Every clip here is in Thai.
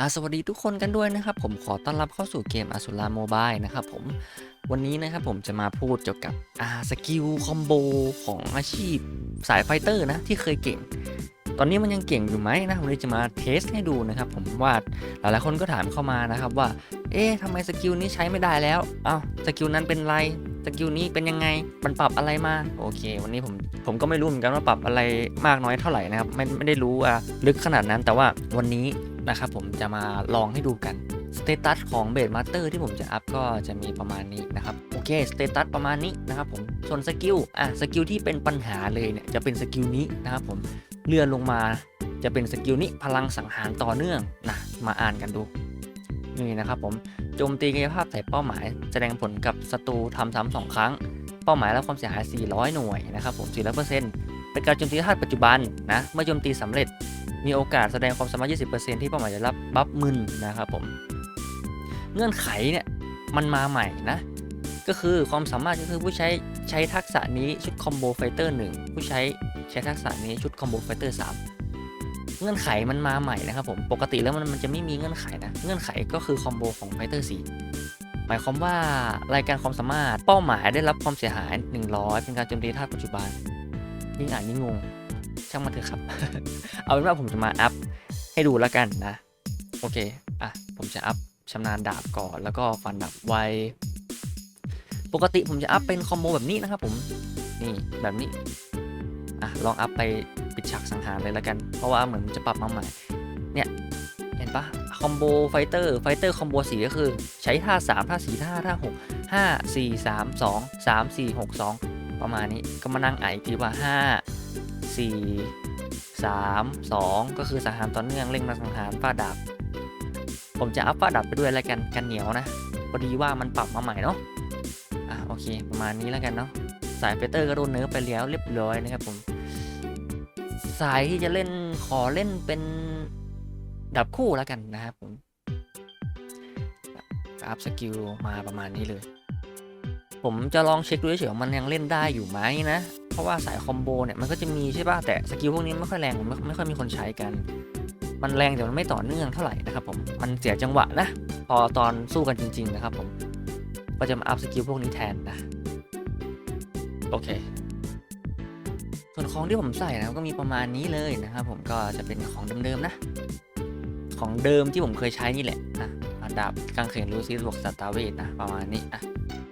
อาสวัสดีทุกคนกันด้วยนะครับผมขอต้อนรับเข้าสู่เกมอ s u ราโมบายนะครับผมวันนี้นะครับผมจะมาพูดเกี่ยวกับอาสกิลคอมโบของอาชีพสายไฟเตอร์นะที่เคยเก่ง ตอนนี้มันยังเก่งอยู่ไหมนะผมเลยจะมาเทสให้ดูนะครับผมว่าหลายๆคนก็ถามเข้ามานะครับว่า เอ๊ะทำไมสกิลนี้ใช้ไม่ได้แล้วเอ้าสกิลนั้นเป็นไรสกิลนี้เป็นยังไงมันปรับอะไรมาโอเค วันนี้ผมผมก็ไม่รู้เหมือนกันว่าปรับอะไรมากน้อยเท่าไหร่นะครับไม่ไม่ได้รู้อะลึกขนาดนั้นแต่ว่าวันนี้ นะครับผมจะมาลองให้ดูกันสเตตัสของเบดมาสเตอร์ที่ผมจะอัพก็จะมีประมาณนี้นะครับโอเคสเตตัสประมาณนี้นะครับผมส่วนสกิลอะสกิลที่เป็นปัญหาเลยเนี่ยจะเป็นสกิลนี้นะครับผมเลื่อนลงมาจะเป็นสกิลนี้พลังสังหารต่อเนื่องนะมาอ่านกันดูนี่นะครับผมโจมตีกายภาพใส่เป้าหมาย แสดงผลกับศัตรูทำซ้ำสองครั้ง เป้าหมายรับความเสียหาย 400 หน่วยนะครับผม400%เป็นการโจมตีธาตุปัจจุบันนะเมื่อโจมตีสำเร็จ มีโอกาสแสดงความสามารถ 20%ที่เป้าหมายจะรับบัฟมึนนะครับผม เงื่อนไขเนี่ยมันมาใหม่นะ ก็คือความสามารถก็คือผู้ใช้ใช้ทักษะนี้ชุดคอมโบไฟเตอร์1ผู้ใช้ใช้ทักษะนี้ชุดคอมโบไฟเตอร์3เงื่อนไขมันมาใหม่นะครับผม ปกติแล้วมันมันจะไม่มีเงื่อนไขนะ เงื่อนไขก็คือคอมโบของไฟเตอร์4หมายความว่ารายการความสามารถเป้าหมายได้รับความเสียหาย 100 เป็นการโจมตีธาตุปัจจุบันยิ่งอ่านยิ่งงง ช่างมันเถอะครับ เอาเป็นว่าผมจะมาอัพให้ดูแล้วกันนะ โอเค อะ ผมจะอัพชำนาญดาบก่อน แล้วก็ฟันดาบไว ปกติผมจะอัพเป็นคอมโบแบบนี้นะครับผม นี่แบบนี้ อะ ลองอัพไปปิดฉากสังหารเลยแล้วกัน เพราะว่าเหมือนจะปรับมาใหม่ เนี่ยเห็นปะคอมโบไฟเตอร์ ไฟเตอร์คอมโบสีก็คือใช้ท่า 3 ท่า 4 ท่า ท่า 6 5 4 3 2 3 4 6 2 ประมาณนี้ก็มานั่งอ่านอีกทีว่า 5 4 3 2 ก็คือสังหารต่อเนื่องเร่งมาสังหารฟาดดาบ ผมจะอัพฟาดาบไปด้วยแล้วกันกันเหนียวนะพอดีว่ามันปรับมาใหม่เนาะอะโอเค ประมาณนี้แล้วกันเนาะสายไฟเตอร์ก็โดนเนิร์ฟไปแล้วเรียบร้อยนะครับผม สายที่จะเล่นขอเล่นเป็นดับคู่แล้วกันนะครับผมอัพสกิลมาประมาณนี้เลย ผมจะลองเช็คดูเฉยๆมันยังเล่นได้อยู่ไหมนะ เพราะว่าสายคอมโบเนี่ยมันก็จะมีใช่ป่ะแต่สกิลพวกนี้ไม่ค่อยแรงไม่ไม่ค่อยมีคนใช้กัน มันแรงแต่มันไม่ต่อเนื่องเท่าไหร่นะครับผมมันเสียจังหวะนะ พอตอนสู้กันจริง ๆ นะครับผมก็จะมาอัพสกิลพวกนี้แทนนะโอเค ส่วนของที่ผมใส่นะก็มีประมาณนี้เลยนะครับผมก็จะเป็นของเดิมๆนะ ของเดิมที่ผมเคยใช้นี่แหละนะดาบกางเขนลูซิสบวกสตาร์เวทนะประมาณนี้อะ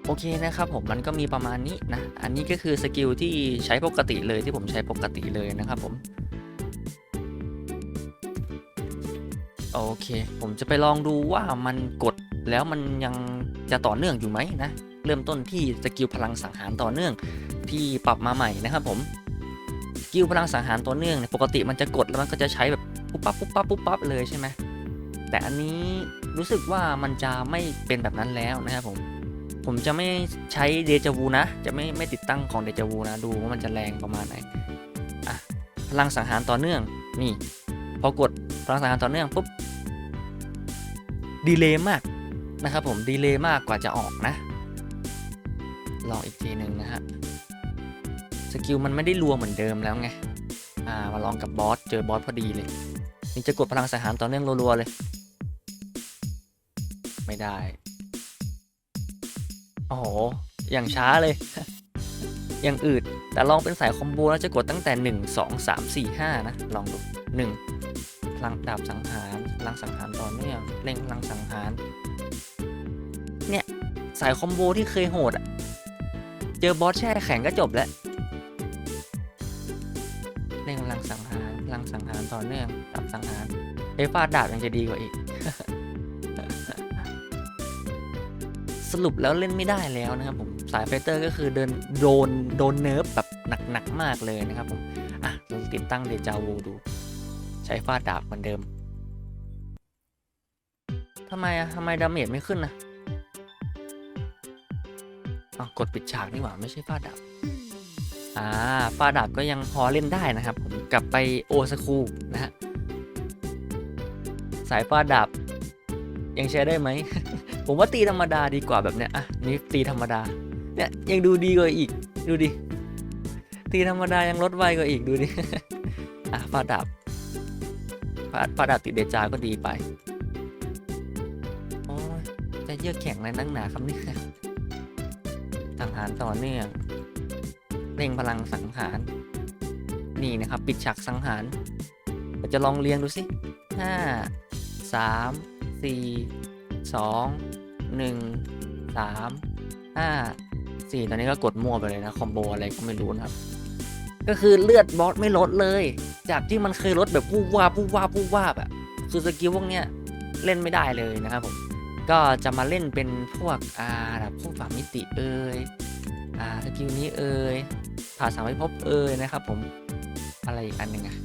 โอเคนะครับผมมันก็มีประมาณนี้นะ อันนี้ก็คือสกิลที่ใช้ปกติเลยที่ผมใช้ปกติเลยนะครับผม โอเค ผมจะไปลองดูว่ามันกดแล้วมันยังจะต่อเนื่องอยู่ไหมนะ เริ่มต้นที่สกิลพลังสังหารต่อเนื่องที่ปรับมาใหม่นะครับผมสกิลพลังสังหารต่อเนื่องเนี่ยปกติมันจะกดแล้วมันก็จะใช้แบบปุ๊บปั๊บปุ๊บปั๊บปุ๊บปั๊บเลยใช่ไหมแต่อันนี้รู้สึกว่ามันจะไม่เป็นแบบนั้นแล้วนะครับผม ผมจะไม่ใช้เดจาวูนะ จะไม่ไม่ติดตั้งของเดจาวูนะ ดูว่ามันจะแรงประมาณไหนอะพลังสังหารต่อเนื่องนี่ พอกดพลังสังหารต่อเนื่องปุ๊บดีเลย์มากนะครับผมดีเลย์มากกว่าจะออกนะ ลองอีกทีหนึ่งนะฮะสกิลมันไม่ได้รัวเหมือนเดิมแล้วไงอ่ามาลองกับบอสเจอบอสพอดีเลยนี่จะกดพลังสังหารต่อเนื่องรัวๆเลย ไม่ได้ อ้โห อย่างช้าเลย อย่างอืดแต่ลองเป็นสายคอมโบแล้วจะกดตั้งแต่ 1 2 3 4 5 นะ ลองดู 1 พลังดาบสังหารพลังสังหารต่อเนื่องเร่งพลังสังหาร เนี่ย สายคอมโบที่เคยโหดอะเจอบอสแช่แข็งก็จบแล้วเร่งพลังสังหารพลังสังหารต่อเนื่องดาบสังหารไอ้ฟาดดาบยังจะดีกว่าอีก สรุปแล้วเล่นไม่ได้แล้วนะครับผมสายไฟเตอร์ก็คือเดินโดนโดนเนิร์ฟแบบหนักๆมากเลยนะครับผมอะลองติดตั้งเดจาวูดู ใช้ฟาดดาบเหมือนเดิมทำไมอะทำไมดาเมจไม่ขึ้นนะอ๋อกดปิดฉากนี่หว่าไม่ใช่ฟาดดาบอ่าฟาดดาบก็ยังพอเล่นได้นะครับผมกลับไปโอซากุนะฮะสายฟาดดาบยังใช้ได้ไหม ผมว่าตีธรรมดาดีกว่าแบบเนี้ยอะนี่ตีธรรมดาเนี่ยยังดูดีกว่าอีกดูดิตีธรรมดายังลดไวกว่าอีกดูดิอะฟาดาบฟาดฟาดาบติดเดจา ก็ดีไปโอ้จะเยือกแข็งอะไรนักหนาครับเนี่ยสังหารต่อเนื่องเร่งพลังสังหาร นี่นะครับ ปิดฉากสังหารเราจะลองเรียงดูสิห้าสามสี่ สองหนึ่งสามห้าสี่ตอนนี้ก็กดมั่วไปเลยนะ คอมโบอะไรก็ไม่รู้นะครับ ก็คือเลือดบอสไม่ลดเลย จากที่มันเคยลดแบบวูบวาบวูบวาบวูบวาบอะคือสกิลพวกเนี้ยเล่นไม่ได้เลยนะครับผม ก็จะมาเล่นเป็นพวกอ่าแบบพวกฝ่ามิติเอ่ยอ่าสกิลนี้เอ่ยผ่าสามพิภพเอ่ยนะครับผมอะไรอีกอันหนึ่งอะ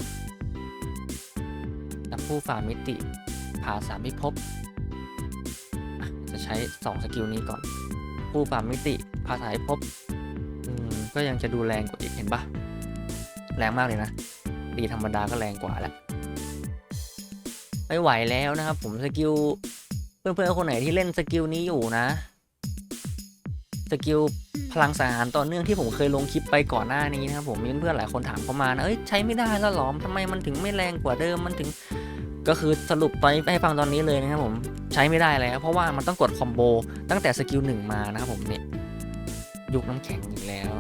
ดับผู้ฝ่ามิติผ่าสามพิภพ ช้สองสกิลนี้ก่อน ผู้ฝ่ามิติผ่าสาพิภพก็ยังจะดูแรงกว่าอีกเห็นปะแรงมากเลยนะดีธรรมดาก็แรงกว่าแหละไม่ไหวแล้วนะครับ ผมสกิลเพื่อนๆคนไหนที่เล่นสกิลนี้อยู่นะสกิลพลังสังหารต่อเนื่องที่ผมเคยลงคลิปไปก่อนหน้านี้นะครับผมมีเพื่อนหลายคนถามเข้ามานะเอ้ยใช้ไม่ได้แล้วหรอทำไมมันถึงไม่แรงกว่าเดิมมันถึง ก็คือสรุปไปให้ฟังตอนนี้เลยนะครับผมใช้ไม่ได้แล้ว เพราะว่ามันต้องกดคอมโบตั้งแต่สกิลหนึ่งมานะครับผมเนี่ยยุคน้ำแข็งอีกแล้ว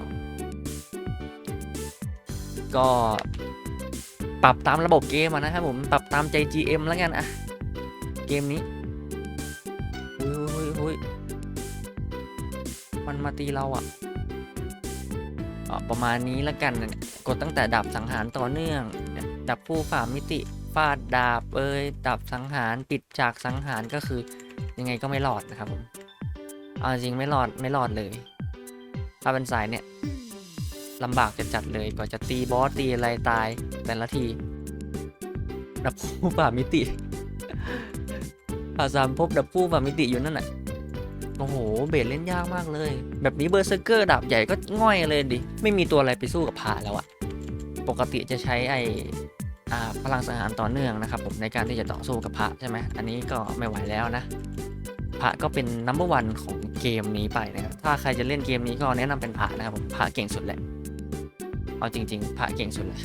ก็ปรับตามระบบเกมนะครับผมปรับตามใจ GM แล้วกันอะเกมนี้อุ้ยอุ้ยอุ้ยมันมาตีเราอะอ๋อประมาณนี้และกัน กดตั้งแต่ดับสังหารต่อเนื่อง ดับผู้ฝ่ามิติ ฟาดดาบ เอ้ยดับสังหารปิดจากสังหารก็คือยังไงก็ไม่รอดนะครับผมเอาจริงไม่รอดไม่รอดเลยถ้าเป็นสายเนี่ยลำบากจะจัดเลยกว่าจะตีบอสตีอะไรตายแต่ละทีดับผู้ฝ่ามิติผ่าสามพบดับผู้ฝ่ามิติอยู่นั่นน่ะโอ้โห เบสเล่นยากมากเลย แบบนี้เบอร์เซอร์เกอร์ดาบใหญ่ก็ง่อยเลยดิ ไม่มีตัวอะไรไปสู้กับผ่าแล้วอะปกติจะใช้ไอ พลังสังหารต่อเนื่องนะครับผมในการที่จะต่อสู้กับพระใช่ไหมอันนี้ก็ไม่ไหวแล้วนะ พระก็เป็นนัมเบอร์วันของเกมนี้ไปนะครับถ้าใครจะเล่นเกมนี้ก็แนะนำเป็นพระนะครับผมพระเก่งสุดแหละเอาจริง ๆ พระเก่งสุดเลย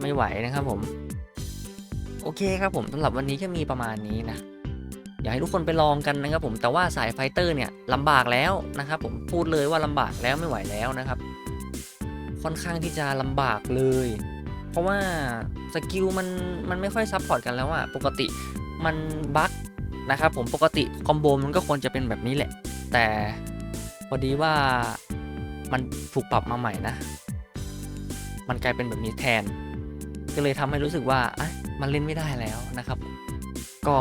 ไม่ไหวนะครับผมโอเคครับผมสำหรับวันนี้ก็มีประมาณนี้นะอยากให้ทุกคนไปลองกันนะครับผมแต่ว่าสายไฟเตอร์เนี่ยลำบากแล้วนะครับผมพูดเลยว่าลำบากแล้วไม่ไหวแล้วนะครับ ค่อนข้างที่จะลำบากเลย เพราะว่าสกิลมันมันไม่ค่อยซับพอร์ตกันแล้วอะปกติมันบั๊กนะครับผมปกติคอมโบมันก็ควรจะเป็นแบบนี้แหละ แต่พอดีว่ามันถูกปรับมาใหม่นะ มันกลายเป็นแบบนี้แทน ก็เลยทำให้รู้สึกว่าอะมันเล่นไม่ได้แล้วนะครับ ก็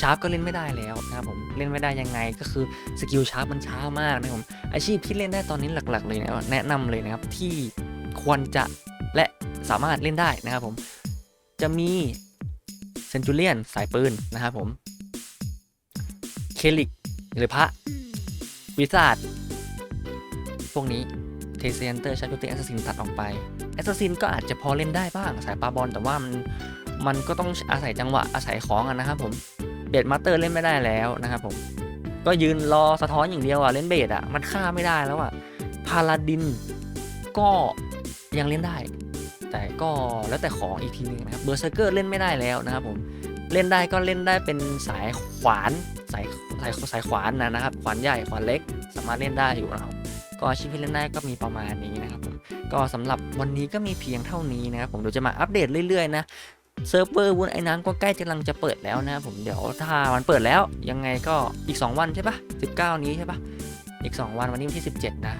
ชาร์ปก็เล่นไม่ได้แล้วนะครับผมเล่นไม่ได้ยังไงก็คือสกิลชาร์ปมันช้ามากนะครับผมอาชีพที่เล่นได้ตอนนี้หลักๆ เลยนะแนะนำเลยนะครับที่ควรจะและสามารถเล่นได้นะครับผมจะมีเซนจูเลียนสายปืนนะครับผมเคลิกหรือพระวิซาดพวกนี้เทเซนเตอร์ชาร์ตูเตแอสซินตัดออกไปแอสซินก็อาจจะพอเล่นได้บ้างสายปาบอลแต่ว่ามันมันก็ต้องอาศัยจังหวะอาศัยของอะนะครับผม เบดมาสเตอร์เล่นไม่ได้แล้วนะครับผม ก็ยืนรอสะท้อนอย่างเดียวอะเล่นเบดอะมันฆ่าไม่ได้แล้วอะพาลาดินก็ยังเล่นได้ แต่ก็แล้วแต่ของอีกทีนึงนะครับเบอร์เซอร์เกอร์เล่นไม่ได้แล้วนะครับผมเล่นได้ก็เล่นได้เป็นสายขวานสายสายสายขวานนะนะครับ ขวานใหญ่ขวานเล็กสามารถเล่นได้อยู่นะครับก็อาชีพที่เล่นได้ก็มีประมาณนี้นะครับผมก็สำหรับวันนี้ก็มีเพียงเท่านี้นะครับผมเดี๋ยวจะมาอัปเดตเรื่อยๆนะ เซิร์ฟเวอร์วุ้นไอ้น้ำก็ใกล้จะกำลังจะเปิดแล้วนะครับผมเดี๋ยวถ้ามันเปิดแล้วยังไงก็อีก 2 วันใช่ปะ19 นี้ใช่ปะอีก 2 วันวันนี้วันที่ 17 นะ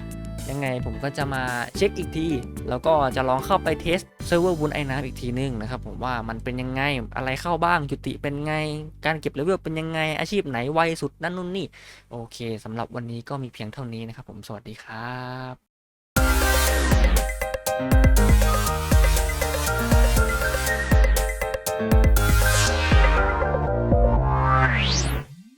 ยังไงผมก็จะมาเช็คอีกที แล้วก็จะลองเข้าไปเทสเซิร์ฟเวอร์วุ้นไอ้น้ำอีกทีนึงนะครับผมว่ามันเป็นยังไงอะไรเข้าบ้างจุติเป็นไง การเก็บเลเวลเป็นยังไงอาชีพไหนไวสุดนั่นนู่นนี่โอเคสำหรับวันนี้ก็มีเพียงเท่านี้นะครับผมสวัสดีครับ